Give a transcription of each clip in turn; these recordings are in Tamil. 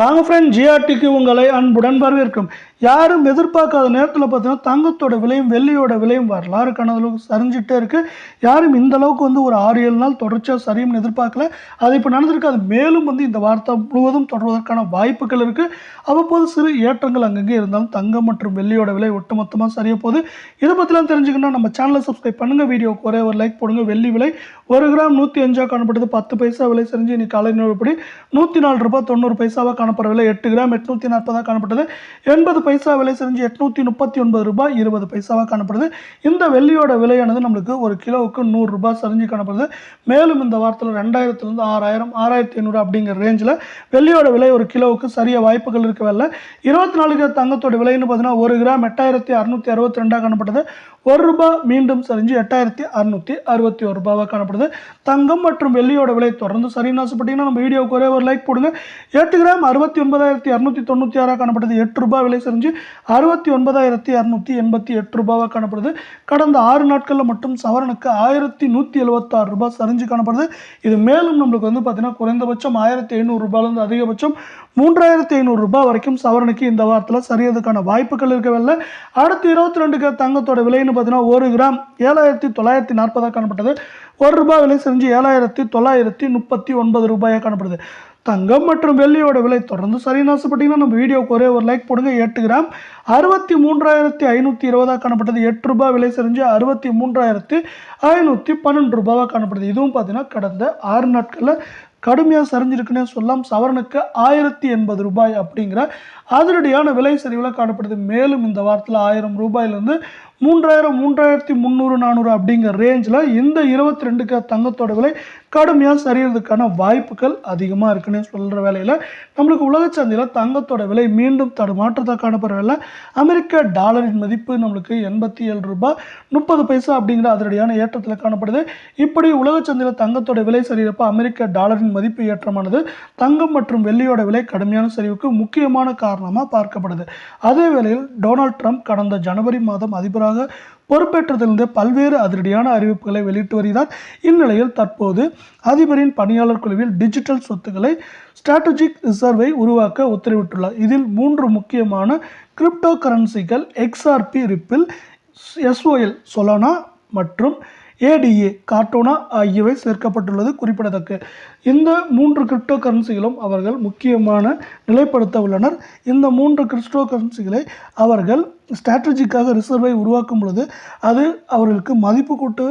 வாங்க ஃப்ரெண்ட் ஜிஆர்டிக்கு உங்களை அன்புடன் வரவேற்கும். யாரும் எதிர்பார்க்காத நேரத்தில் பார்த்தீங்கன்னா தங்கத்தோட விலையும் வெள்ளியோட விலையும் வரலாறு அளவுக்கு சரிஞ்சிட்டே இருக்குது யாரும் இந்த அளவுக்கு வந்து ஒரு ஆறு ஏழு நாள் தொடர்ச்சியாக சரியும்னு எதிர்பார்க்கல. அது இப்போ நடந்திருக்கு அது மேலும் வந்து இந்த வார்த்தை முழுவதும் தொடர்வதற்கான வாய்ப்புகள் இருக்குது அவ்வப்போது சிறு ஏற்றங்கள் அங்கங்கே இருந்தாலும் தங்கம் மற்றும் வெள்ளியோட விலை ஒட்டுமொத்தமாக சரிய போகுது இதை பற்றிலாம் தெரிஞ்சுக்கணும்னா நம்ம சேனலை சப்ஸ்கிரைப் பண்ணுங்கள் வீடியோக்கு ஒரே ஒரு லைக் போடுங்க. வெள்ளி விலை ஒரு கிராம் நூற்றி அஞ்சா காணப்பட்டது. பத்து பைசா விலை செஞ்சு இன்னைக்கு காலை நூறுபடி நூற்றி நாலு ரூபாய் தொண்ணூறு பைசாவாக காணப்படவில்லை எட்டு கிராம் எட்நூற்றி நாற்பதாக காணப்பட்டது. எண்பது பைசா விலை செஞ்சு எட்நூற்றி முப்பத்தி ஒன்பது ரூபாய் இருபது பைசாவாக காணப்படுது. இந்த வெள்ளியோட விலையானது நம்மளுக்கு ஒரு கிலோவுக்கு நூறுரூபா சரிஞ்சு காணப்படுது. மேலும் இந்த வாரத்தில் ரெண்டாயிரத்துலேருந்து ஆறாயிரம் ஆறாயிரத்தி ஐநூறு அப்படிங்கிற ரேஞ்சில் வெள்ளியோட விலை ஒரு கிலோவுக்கு சரிய வாய்ப்புகள் இருக்கவில்லை இருபத்தி நாலு கிலோ தங்கத்தோட விலைன்னு பார்த்தீங்கன்னா ஒரு கிராம் எட்டாயிரத்தி அறுநூற்றி அறுபத்தி ரெண்டாக காணப்பட்டது ஒரு ரூபாய் மீண்டும் சரிஞ்சு எட்டாயிரத்தி அறுநூத்தி அறுபத்தி ஒரு ரூபாவாக காணப்படுது. தங்கம் மற்றும் வெள்ளியோட விலை தொடர்ந்து சரின்னு ஆசைப்பட்டீங்கன்னா நம்ம வீடியோவுக்கு ஒரே ஒரு லைக் போடுங்க. எட்டு கிராம் அறுபத்தி ஒன்பதாயிரத்தி இரநூத்தி தொண்ணூற்றி ஆறாக காணப்படுது. எட்டு ரூபாய் விலை செஞ்சு அறுபத்தி ஒன்பதாயிரத்தி இரநூத்தி எண்பத்தி எட்டு ரூபாவாக காணப்படுது. கடந்த ஆறு நாட்களில் மட்டும் சவரனுக்கு ஆயிரத்தி நூற்றி எழுபத்தாறு ரூபாய் சரிஞ்சு காணப்படுது. இது மேலும் நம்மளுக்கு வந்து பார்த்தீங்கன்னா குறைந்தபட்சம் ஆயிரத்தி ஐநூறு ரூபாயிலிருந்து அதிகபட்சம் மூன்றாயிரத்தி ஐநூறு ரூபாய் வரைக்கும் சவரனுக்கு இந்த வாரத்தில் சரியதுக்கான வாய்ப்புகள் இருக்கவில்லை அடுத்து இருபத்தி ரெண்டுக்கு தங்கத்தோட விலைன்னு பார்த்தீங்கன்னா ஒரு கிராம் ஏழாயிரத்தி தொள்ளாயிரத்தி நாற்பதாக காணப்பட்டது. ஒரு ரூபாய் விலை செஞ்சு ஏழாயிரத்தி தொள்ளாயிரத்தி முப்பத்தி ஒன்பது ரூபாயாக காணப்படுது. தங்கம் மற்றும் வெள்ளியோட விலை தொடர்ந்து சரின்னு ஆசைப்பட்டீங்கன்னா நம்ம வீடியோக்கு ஒரே ஒரு லைக் போடுங்க. எட்டு கிராம். அறுபத்தி மூன்றாயிரத்தி ஐநூற்றி இருபதாக காணப்பட்டது எட்டு ரூபாய் விலை செஞ்சு அறுபத்தி மூன்றாயிரத்தி ஐநூற்றி பன்னெண்டு ரூபாவாக காணப்படுது. இதுவும் பார்த்தீங்கன்னா கடந்த ஆறு நாட்களில் கடுமையாக சரிஞ்சிருக்குன்னே சொல்லலாம் சவரனுக்கு ஆயிரத்தி எண்பது ரூபாய் அப்படிங்கிற அதிரடியான விலை சரிவில் காணப்படுது. மேலும் இந்த வாரத்தில் ஆயிரம் ரூபாயிலிருந்து மூன்றாயிரம் மூன்றாயிரத்தி முந்நூறு நானூறு அப்படிங்கிற ரேஞ்சில் இந்த இருபத்தி ரெண்டுக்கு தங்கத்தோட விலை கடுமையாக சரியறதுக்கான வாய்ப்புகள் அதிகமாக இருக்குன்னு சொல்கிற வேலையில் நம்மளுக்கு உலக சந்தையில் தங்கத்தோட விலை மீண்டும் தடுமாற்றத்தை காணப்படுற வேலை அமெரிக்க டாலரின் மதிப்பு நம்மளுக்கு எண்பத்தி ஏழு ரூபாய் முப்பது பைசா அப்படிங்கிற அதிரடியான ஏற்றத்தில் காணப்படுது. இப்படி உலக சந்தையில் தங்கத்தோட விலை சரியறப்ப அமெரிக்க டாலரின் மதிப்பு ஏற்றமானது தங்கம் மற்றும் வெள்ளியோட விலை கடுமையான சரிவுக்கு முக்கியமான காரணமாக பார்க்கப்படுது. அதே வேளையில் டொனால்ட் ட்ரம்ப் கடந்த ஜனவரி மாதம் அதிபராக பொறுப்பேற்றதிலிருந்து பல்வேறு அதிரடியான அறிவிப்புகளை வெளியிட்டு வருகிறார். இந்நிலையில் தற்போது அதிபரின் பணியாளர் குழுவில் டிஜிட்டல் சொத்துக்களை ஸ்ட்ராட்டஜிக் ரிசர்வை உருவாக்க உத்தரவிட்டுள்ளார். இதில் மூன்று முக்கியமான கிரிப்டோ கரன்சிகள் எக்ஸ்ஆர்பி ரிப்பில் எஸ்ஓஎல் சொலானா மற்றும் ஏடிஏ கார்டோனா ஆகியவை சேர்க்கப்பட்டுள்ளது குறிப்பிடத்தக்க. இந்த மூன்று கிரிப்டோ கரன்சிகளும் அவர்கள் முக்கியமான நிலைப்படுத்த உள்ளனர் இந்த மூன்று கிரிப்டோ கரன்சிகளை அவர்கள் ஸ்ட்ராட்டஜிக்காக ரிசர்வை உருவாக்கும் பொழுது அது அவர்களுக்கு மதிப்பு கூட்டு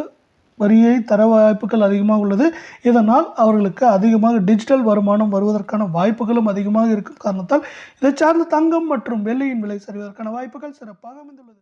வரியை தர வாய்ப்புகள் அதிகமாக உள்ளது. இதனால் அவர்களுக்கு அதிகமாக டிஜிட்டல் வருமானம் வருவதற்கான வாய்ப்புகளும் அதிகமாக இருக்கும் காரணத்தால் இதை சார்ந்த தங்கம் மற்றும் வெள்ளியின் விலை சரிவதற்கான வாய்ப்புகள் சிறப்பாக அமைந்துள்ளது.